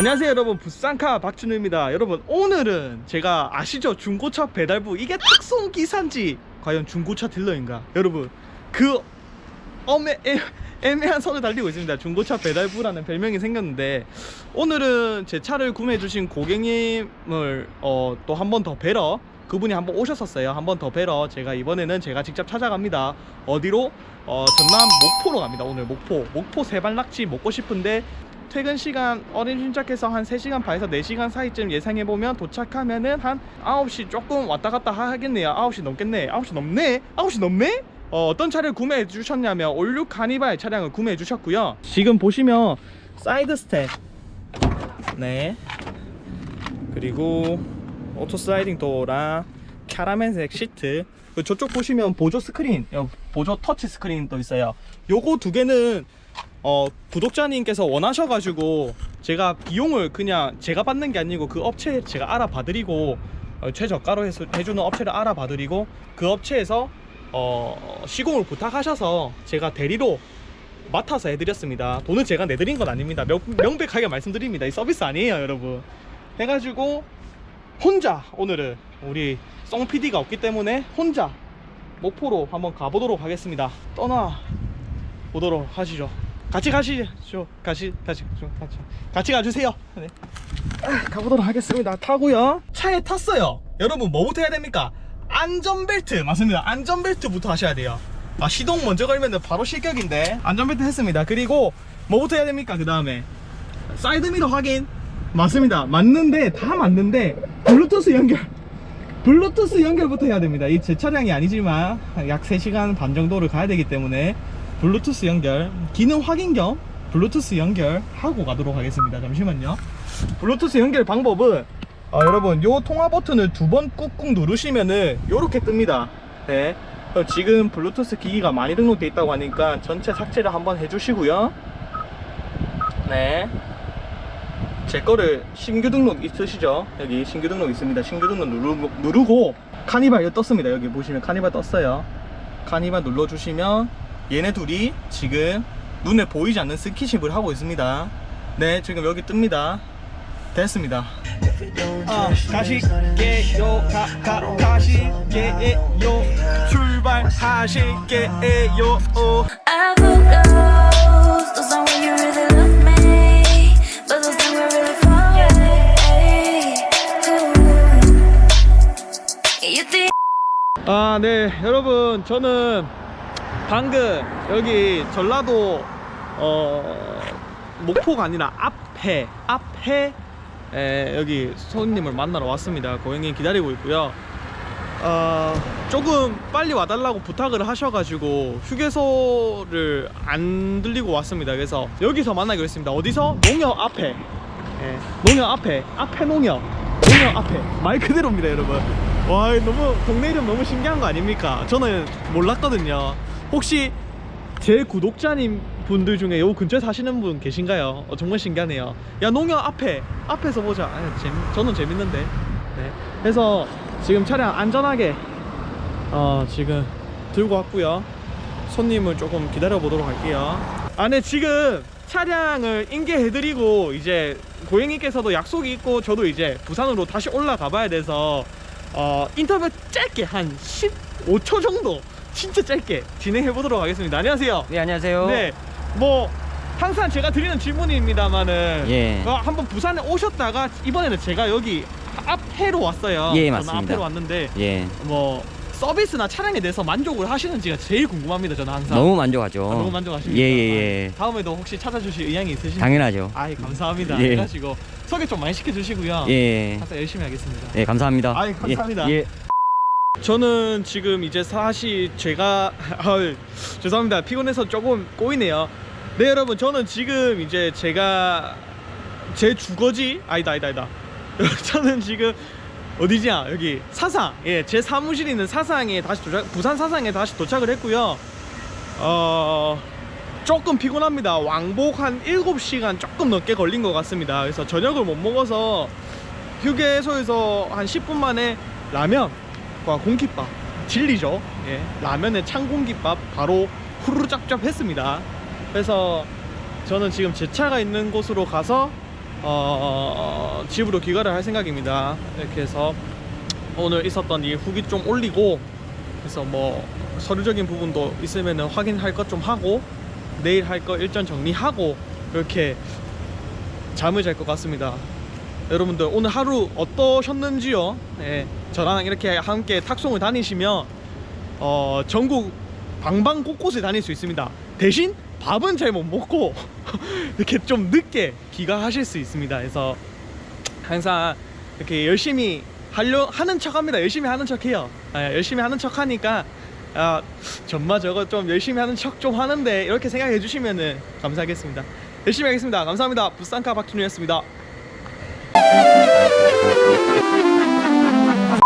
안녕하세요 여러분. 부산카 박준우입니다. 여러분 오늘은 제가 아시죠? 중고차 배달부. 이게 특송 기사인지 과연 중고차 딜러인가? 여러분 그 엄애 애, 애매한 선을 달리고 있습니다. 중고차 배달부라는 별명이 생겼는데 오늘은 제 차를 구매해 주신 고객님을 어, 또 한 번 더 뵈러 그분이 한번 오셨었어요. 한 번 더 뵈러 제가 이번에는 제가 직접 찾아갑니다. 어디로? 어, 전남 목포로 갑니다 오늘 목포. 목포 세발낙지 먹고 싶은데 퇴근 시간 어린 신착해서 한 3시간 반에서 4시간 사이쯤 예상해보면 도착하면은 한 9시 조금 왔다 갔다 하겠네요. 9시 넘겠네. 9시 넘네? 9시 넘네? 어, 어떤 차를 구매해 주셨냐면 올류 카니발 차량을 구매해 주셨고요. 지금 보시면 사이드 스텝. 네. 그리고 오토 슬라이딩 도어랑 캐러멜색 시트. 그 저쪽 보시면 보조 스크린 여- 보조 터치 스크린도 있어요. 요거 두 개는 어, 구독자님께서 원하셔가지고 제가 비용을 그냥 제가 받는 게 아니고 그 업체 제가 알아봐드리고 어, 최저가로 해서 해주는 업체를 알아봐드리고 그 업체에서 어, 시공을 부탁하셔서 제가 대리로 맡아서 해드렸습니다. 돈은 제가 내드린 건 아닙니다. 명, 명백하게 말씀드립니다. 이 서비스 아니에요, 여러분. 해가지고 혼자 오늘은 우리 송 PD가 없기 때문에 혼자 목포로 한번 가보도록 하겠습니다. 떠나 보도록 하시죠. 같이 가시죠. 같이 같이 같이 같이 가주세요. 네. 아, 가보도록 하겠습니다. 타고요. 차에 탔어요. 여러분 뭐부터 해야 됩니까? 안전벨트 맞습니다. 안전벨트부터 하셔야 돼요. 아 시동 먼저 걸면 바로 실격인데 안전벨트 했습니다. 그리고 뭐부터 해야 됩니까? 그 다음에 사이드미러 확인 맞습니다. 맞는데 다 맞는데 블루투스 연결 블루투스 연결부터 해야 됩니다. 이 제 차량이 아니지만 약 3시간 반 정도를 가야 되기 때문에 블루투스 연결, 기능 확인 겸 블루투스 연결하고 가도록 하겠습니다. 잠시만요. 블루투스 연결 방법은 어, 여러분 요 통화 버튼을 두 번 꾹꾹 누르시면은 요렇게 뜹니다. 네. 어, 지금 블루투스 기기가 많이 등록돼 있다고 하니까 전체 삭제를 한번 해주시고요. 네. 제 거를 신규 등록 있으시죠? 여기 신규 등록 있습니다. 신규 등록 누르고, 누르고 카니발 이거 떴습니다. 여기 보시면 카니발 떴어요. 카니발 눌러주시면 얘네 둘이 지금 눈에 보이지 않는 스킨십을 하고 있습니다. 네, 지금 여기 뜹니다. 됐습니다. 아, 가실게요. 가, 가. 출발하실게요. Away. Ooh. You think 아, 네, 여러분, 저는 방금 여기 전라도 어 목포가 아니라 앞에 앞에 에, 여기 손님을 만나러 왔습니다. 고객님 기다리고 있고요. 어, 조금 빨리 와달라고 부탁을 하셔가지고 휴게소를 안 들리고 왔습니다. 그래서 여기서 만나기로 했습니다. 어디서? 농협 앞에. 예, 농협 앞에. 앞에 농협. 농협 앞에. 말 그대로입니다, 여러분. 와, 너무 동네 이름 너무 신기한 거 아닙니까? 저는 몰랐거든요. 혹시 제 구독자님 분들 중에 요 근처에 사시는 분 계신가요? 어, 정말 신기하네요. 야 농협 앞에 앞에서 보자. 아, 재미, 저는 재밌는데. 네. 그래서 지금 차량 안전하게 어, 지금 들고 왔고요. 손님을 조금 기다려 보도록 할게요. 아, 네 지금 차량을 인계해드리고 이제 고객님께서도 약속이 있고 저도 이제 부산으로 다시 올라가 봐야 돼서 어, 인터뷰 짧게 한 15초 정도 진짜 짧게 진행해 보도록 하겠습니다. 안녕하세요. 네 안녕하세요. 네, 뭐 항상 제가 드리는 질문입니다만은 예. 어, 한번 부산에 오셨다가 이번에는 제가 여기 앞에로 왔어요. 예, 맞습니다. 앞에로 왔는데 예. 뭐 서비스나 차량에 대해서 만족을 하시는지가 제일 궁금합니다. 저는 항상 너무 만족하죠. 아, 너무 만족하십니까? 예 예예. 아, 다음에도 혹시 찾아주실 의향이 있으신지 당연하죠. 아이 감사합니다. 예. 해가지고 소개 좀 많이 시켜주시고요. 예. 항상 열심히 하겠습니다. 예 감사합니다. 아이, 감사합니다. 예. 예. 저는 지금 이제 사실 제가 아유, 죄송합니다. 피곤해서 조금 꼬이네요. 네 여러분 저는 지금 이제 제가 제 주거지? 아니다 아니다 아니다. 저는 지금 어디지야? 여기 사상. 예제 사무실이 있는 사상에 다시 도착 부산 사상에 다시 도착을 했고요. 어 조금 피곤합니다. 왕복 한 7시간 조금 넘게 걸린 것 같습니다. 그래서 저녁을 못 먹어서 휴게소에서 한 10분 만에 라면 과 공깃밥 진리죠. 예, 라면에 찬 공깃밥 바로 후루룩 짭짭 했습니다. 그래서 저는 지금 제 차가 있는 곳으로 가서 어, 집으로 귀가를 할 생각입니다. 이렇게 해서 오늘 있었던 일 후기 좀 올리고 그래서 뭐 서류적인 부분도 있으면은 확인할 것 좀 하고 내일 할 거 일정 정리하고 이렇게 잠을 잘 것 같습니다. 여러분들 오늘 하루 어떠셨는지요? 예, 저랑 이렇게 함께 탁송을 다니시면 어, 전국 방방 곳곳에 다닐 수 있습니다. 대신 밥은 잘 못 먹고 이렇게 좀 늦게 귀가하실 수 있습니다. 그래서 항상 이렇게 열심히 하려 하는 척 합니다. 열심히 하는 척 해요. 예, 열심히 하는 척 하니까 아 정말 저거 좀 열심히 하는 척 좀 하는데 이렇게 생각해 주시면은 감사하겠습니다. 열심히 하겠습니다. 감사합니다. 부산카 박준우였습니다.